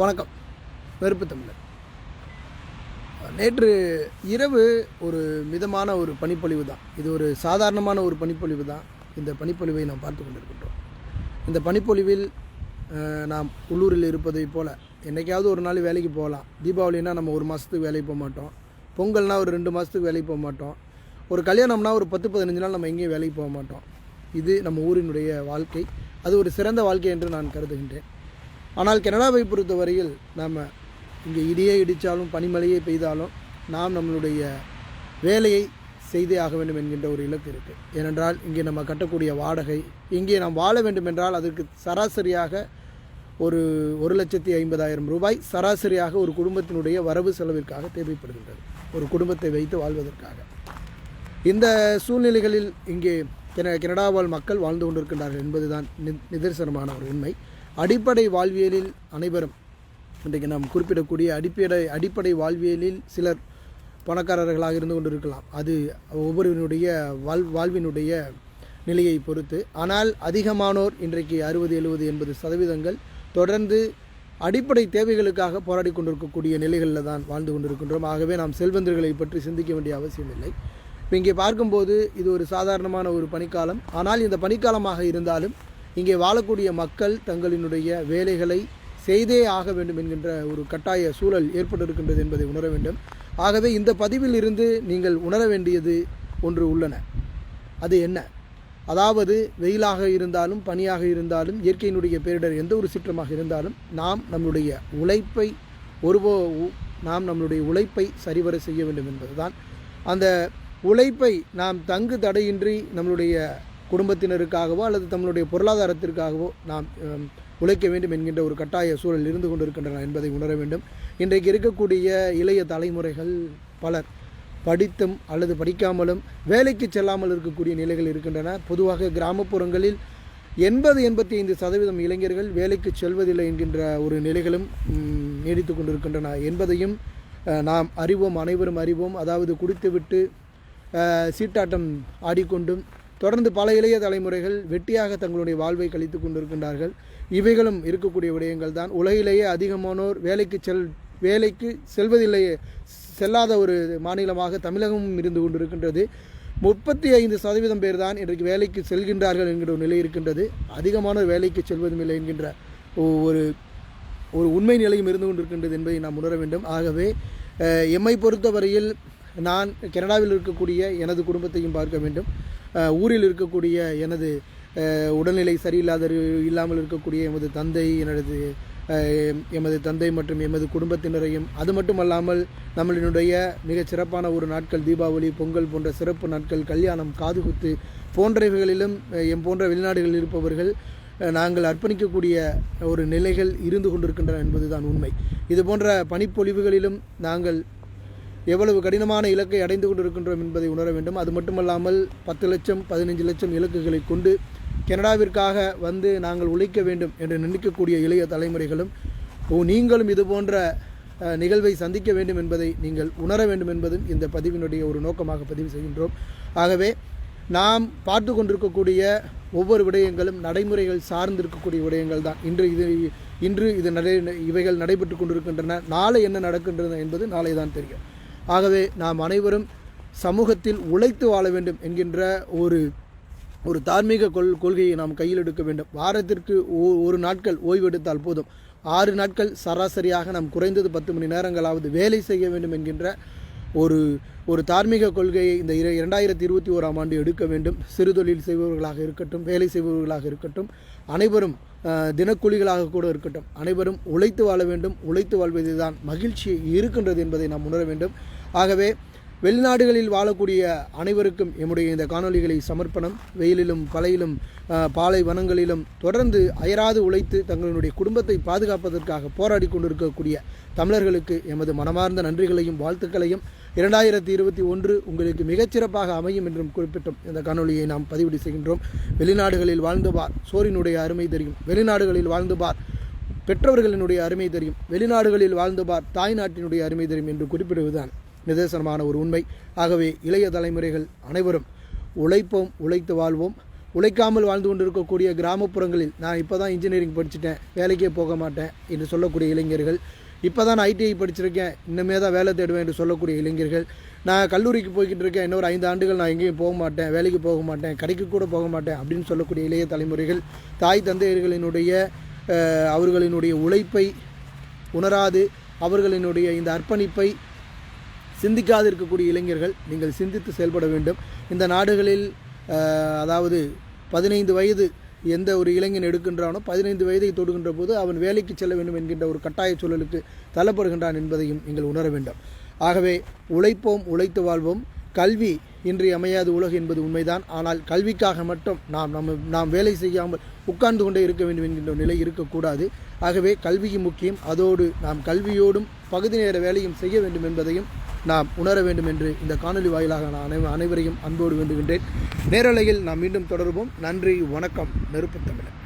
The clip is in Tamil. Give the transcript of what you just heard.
வணக்கம். வெறுப்பு தமிழர். நேற்று இரவு ஒரு மிதமான ஒரு பனிப்பொழிவு தான். இது ஒரு சாதாரணமான ஒரு பனிப்பொழிவு தான். இந்த பனிப்பொழிவை நாம் பார்த்து கொண்டிருக்கின்றோம். இந்த பனிப்பொழிவில் நாம் உள்ளூரில் இருப்பதைப் போல் என்றைக்காவது ஒரு நாள் வேலைக்கு போகலாம். தீபாவளினா நம்ம ஒரு மாதத்துக்கு வேலைக்கு போக மாட்டோம். பொங்கல்னால் ஒரு ரெண்டு மாதத்துக்கு வேலைக்கு போக மாட்டோம். ஒரு கல்யாணம்னா ஒரு பத்து பதினஞ்சு நாள் நம்ம எங்கேயும் வேலைக்கு போக மாட்டோம். இது நம்ம ஊரினுடைய வாழ்க்கை. அது ஒரு சிறந்த வாழ்க்கை என்று நான் கருதுகின்றேன். ஆனால் கனடாவை பொறுத்தவரையில் நாம் இங்கே இடியே இடித்தாலும் பனிமழையே பெய்தாலும் நாம் நம்மளுடைய வேலையை செய்தே ஆக வேண்டும் என்கின்ற ஒரு இலக்கு இருக்குது ஏனென்றால் இங்கே நம்ம கட்டக்கூடிய வாடகை இங்கே நாம் வாழ வேண்டும் என்றால் அதற்கு சராசரியாக ஒரு ஒரு லட்சத்தி ஐம்பதாயிரம் ரூபாய் சராசரியாக ஒரு குடும்பத்தினுடைய வரவு செலவிற்காக தேவைப்படுகின்றது. ஒரு குடும்பத்தை வைத்து வாழ்வதற்காக. இந்த சூழ்நிலைகளில் இங்கே கென கனடாவாழ் மக்கள் வாழ்ந்து கொண்டிருக்கின்றார்கள் என்பதுதான் நி- நிதர்சனமான ஒரு உண்மை. அடிப்படை வாழ்வியலில் அனைவரும் இன்றைக்கு நாம் குறிப்பிடக்கூடிய அடிப்படை அடிப்படை வாழ்வியலில் சிலர் பணக்காரர்களாக இருந்து கொண்டிருக்கலாம். அது ஒவ்வொருவனுடைய வாழ் வாழ்வினுடைய நிலையை பொறுத்து. ஆனால் அதிகமானோர் இன்றைக்கு அறுபது எழுபது எண்பது சதவீதங்கள் தொடர்ந்து அடிப்படை தேவைகளுக்காக போராடி கொண்டிருக்கக்கூடிய நிலைகளில் தான் வாழ்ந்து கொண்டிருக்கின்றோம். ஆகவே நாம் செல்வந்தர்களை பற்றி சிந்திக்க வேண்டிய அவசியமில்லை. இப்போ இங்கே பார்க்கும்போது இது ஒரு சாதாரணமான ஒரு பனிக்காலம் ஆனால் இந்த பனிக்காலமாக இருந்தாலும் இங்கே வாழக்கூடிய மக்கள் தங்களினுடைய வேலைகளை செய்தே ஆக வேண்டும் என்கின்ற ஒரு கட்டாய சூழல் ஏற்பட்டிருக்கின்றது என்பதை உணர வேண்டும். ஆகவே இந்த பதிவில் இருந்து நீங்கள் உணர வேண்டியது ஒன்று உள்ளன. அது என்ன? அதாவது வெயிலாக இருந்தாலும் பனியாக இருந்தாலும் இயற்கையினுடைய பேரிடர் எந்த ஒரு சிற்றமாக இருந்தாலும் நாம் நம்முடைய உழைப்பை ஒருபோ உ- நாம் நம்மளுடைய உழைப்பை சரிவர செய்ய வேண்டும் என்பதுதான். அந்த உழைப்பை நாம் தங்கு தடையின்றி நம்மளுடைய குடும்பத்தினருக்காகவோ அல்லது தங்களுடைய பொருளாதாரத்திற்காகவோ நாம் உழைக்க வேண்டும் என்கின்ற ஒரு கட்டாய சூழல் இருந்து கொண்டிருக்கின்றன என்பதை உணர வேண்டும். இன்றைக்கு இருக்கக்கூடிய இளைய தலைமுறைகள் பலர் படித்தும் அல்லது படிக்காமலும் வேலைக்கு செல்லாமல் இருக்கக்கூடிய நிலைகள் இருக்கின்றன. பொதுவாக கிராமப்புறங்களில் எண்பது எண்பத்தி ஐந்து சதவீதம் இளைஞர்கள் வேலைக்கு செல்வதில்லை என்கின்ற ஒரு நிலைகளும் நீடித்து கொண்டிருக்கின்றன. என்பதையும் நாம் அறிவோம் அனைவரும் அறிவோம். அதாவது குடித்துவிட்டு சீட்டாட்டம் ஆடிக்கொண்டும் தொடர்ந்து பல இளைய தலைமுறைகள் வெட்டியாக தங்களுடைய வாழ்வை கழித்து கொண்டிருக்கின்றார்கள். இவைகளும் இருக்கக்கூடிய விடயங்கள் தான். உலகிலேயே அதிகமானோர் வேலைக்கு செல் வேலைக்கு செல்வதில்லையே செல்லாத ஒரு மாநிலமாக தமிழகமும் இருந்து கொண்டிருக்கின்றது. முப்பத்தி ஐந்து சதவீதம் பேர் தான் இன்றைக்கு வேலைக்கு செல்கின்றார்கள் என்கிற ஒரு நிலை இருக்கின்றது. அதிகமானோர் வேலைக்கு செல்வதும் இல்லை என்கின்ற ஒரு ஒரு உண்மை நிலையும் இருந்து கொண்டிருக்கின்றது என்பதை நாம் உணர வேண்டும். ஆகவே எம்மை பொறுத்தவரையில் நான் கனடாவில் இருக்கக்கூடிய எனது குடும்பத்தையும் பார்க்க வேண்டும். ஊரில் இருக்கக்கூடிய எனது உடல்நிலை சரியில்லாத இல்லாமல் இருக்கக்கூடிய எமது தந்தை எனது எமது தந்தை மற்றும் எமது குடும்பத்தினரையும் அது மட்டுமல்லாமல் நம்மளினுடைய மிகச் சிறப்பான ஒரு நாட்கள் தீபாவளி பொங்கல் போன்ற சிறப்பு நாட்கள் கல்யாணம் காதுகுத்து போன்றவைகளிலும் எம் போன்ற வெளிநாடுகளில் இருப்பவர்கள் நாங்கள் அர்ப்பணிக்கக்கூடிய ஒரு நிலைகள் இருந்து கொண்டிருக்கின்றன என்பதுதான் உண்மை. இது போன்ற பனிப்பொழிவுகளிலும் நாங்கள் எவ்வளவு கடினமான இலக்கை அடைந்து கொண்டிருக்கின்றோம் என்பதை உணர வேண்டும். அது மட்டுமல்லாமல் பத்து லட்சம் பதினைஞ்சு லட்சம் இலக்குகளை கொண்டு கனடாவிற்காக வந்து நாங்கள் உழைக்க வேண்டும் என்று நினைக்கக்கூடிய இளைய தலைமுறைகளும் ஓ, நீங்களும் இது போன்ற நிகழ்வை சந்திக்க வேண்டும் என்பதை நீங்கள் உணர வேண்டும் என்பதும் இந்த பதிவினுடைய ஒரு நோக்கமாக பதிவு செய்கின்றோம். ஆகவே நாம் பார்த்து கொண்டிருக்கக்கூடிய ஒவ்வொரு விடயங்களும் நடைமுறைகள் சார்ந்திருக்கக்கூடிய விடயங்கள் தான். இன்று இது இன்று இது நடை இவைகள் நடைபெற்று கொண்டிருக்கின்றன. நாளை என்ன நடக்கின்றன என்பது நாளை தான் தெரியும். ஆகவே நாம் அனைவரும் சமூகத்தில் உழைத்து வாழ வேண்டும் என்கின்ற ஒரு ஒரு தார்மீக கொள் கொள்கையை நாம் கையில் எடுக்க வேண்டும். வாரத்திற்கு ஒரு நாட்கள் ஓய்வெடுத்தால் போதும். ஆறு நாட்கள் சராசரியாக நாம் குறைந்தது பத்து மணி நேரங்களாவது வேலை செய்ய வேண்டும் என்கின்ற ஒரு ஒரு தார்மீக கொள்கையை இந்த இர இரண்டாயிரத்தி இருபத்தி ஓராம் ஆண்டு எடுக்க வேண்டும். சிறு தொழில் செய்பவர்களாக இருக்கட்டும் வேலை செய்பவர்களாக இருக்கட்டும் அனைவரும் தினக்கூலிகளாக கூட இருக்கட்டும். அனைவரும் உழைத்து வாழ வேண்டும். உழைத்து வாழ்வது தான் மகிழ்ச்சி இருக்கின்றது என்பதை நாம் உணர வேண்டும். ஆகவே வெளிநாடுகளில் வாழக்கூடிய அனைவருக்கும் எம்முடைய இந்த காணொளிகளை சமர்ப்பணம். வெயிலிலும் பலையிலும் பாலைவனங்களிலும் பாலை வனங்களிலும் தொடர்ந்து அயராது உழைத்து தங்களுடைய குடும்பத்தை பாதுகாப்பதற்காக போராடி கொண்டிருக்கக்கூடிய தமிழர்களுக்கு எமது மனமார்ந்த நன்றிகளையும் வாழ்த்துக்களையும் இரண்டாயிரத்தி இருபத்தி ஒன்று உங்களுக்கு மிகச்சிறப்பாக அமையும் என்றும் குறிப்பிட்டோம். இந்த காணொலியை நாம் பதிவு செய்கின்றோம். வெளிநாடுகளில் வாழ்ந்து பார் சோரினுடைய அருமை தெரியும். வெளிநாடுகளில் வாழ்ந்து பார் பெற்றவர்களினுடைய அருமை தெரியும். வெளிநாடுகளில் வாழ்ந்து பார் தாய் நாட்டினுடைய அருமை தெரியும் என்று குறிப்பிடுவதுதான் நிதர்சனமான ஒரு உண்மை. ஆகவே இளைய தலைமுறைகள் அனைவரும் உழைப்போம் உழைத்து வாழ்வோம். உழைக்காமல் வாழ்ந்து கொண்டிருக்கக்கூடிய கிராமப்புறங்களில் நான் இப்போ தான் இன்ஜினியரிங் படிச்சுட்டேன். வேலைக்கே போக மாட்டேன் என்று சொல்லக்கூடிய இளைஞர்கள் இப்போ தான் நான் ஐடிஐ படிச்சிருக்கேன். இன்னுமே தான் வேலை தேடுவேன் என்று சொல்லக்கூடிய இளைஞர்கள். நான் கல்லூரிக்கு போய்கிட்டு இருக்கேன். இன்னொரு ஐந்து ஆண்டுகள் நான் எங்கேயும் போக மாட்டேன். வேலைக்கு போக மாட்டேன். கடைக்கு கூட போக மாட்டேன் அப்படின்னு சொல்லக்கூடிய இளைய தலைமுறைகள் தாய் தந்தையர்களினுடைய அவர்களினுடைய உழைப்பை உணராது அவர்களினுடைய இந்த அர்ப்பணிப்பை சிந்திக்காது இருக்கக்கூடிய இளைஞர்கள் நீங்கள் சிந்தித்து செயல்பட வேண்டும். இந்த நாடுகளில் அதாவது பதினைந்து வயது எந்த ஒரு இளைஞன் எடுக்கின்றானோ பதினைந்து வயதை தொடுகின்ற போது அவன் வேலைக்கு செல்ல வேண்டும் என்கின்ற ஒரு கட்டாய சூழலுக்கு தள்ளப்படுகின்றான் என்பதையும் நீங்கள் உணர வேண்டும். ஆகவே உழைப்போம் உழைத்து வாழ்வோம். கல்வி இன்றி அமையாது உலகு என்பது உண்மைதான். ஆனால் கல்விக்காக மட்டும் நாம் நம்ம நாம் வேலை செய்யாமல் உட்கார்ந்து கொண்டே இருக்க வேண்டும் என்கின்ற நிலை இருக்கக்கூடாது. ஆகவே கல்வியும் முக்கியம் அதோடு நாம் கல்வியோடும் பகுதி நேர வேலையும் செய்ய வேண்டும் என்பதையும் நாம் உணர வேண்டும் என்று இந்த காணொலி வாயிலாக நான் அனை அனைவரையும் அன்போடு வேண்டுகின்றேன். நேரலையில் நாம் மீண்டும் தொடருவோம். நன்றி வணக்கம். நெருப்பு தமிழன்.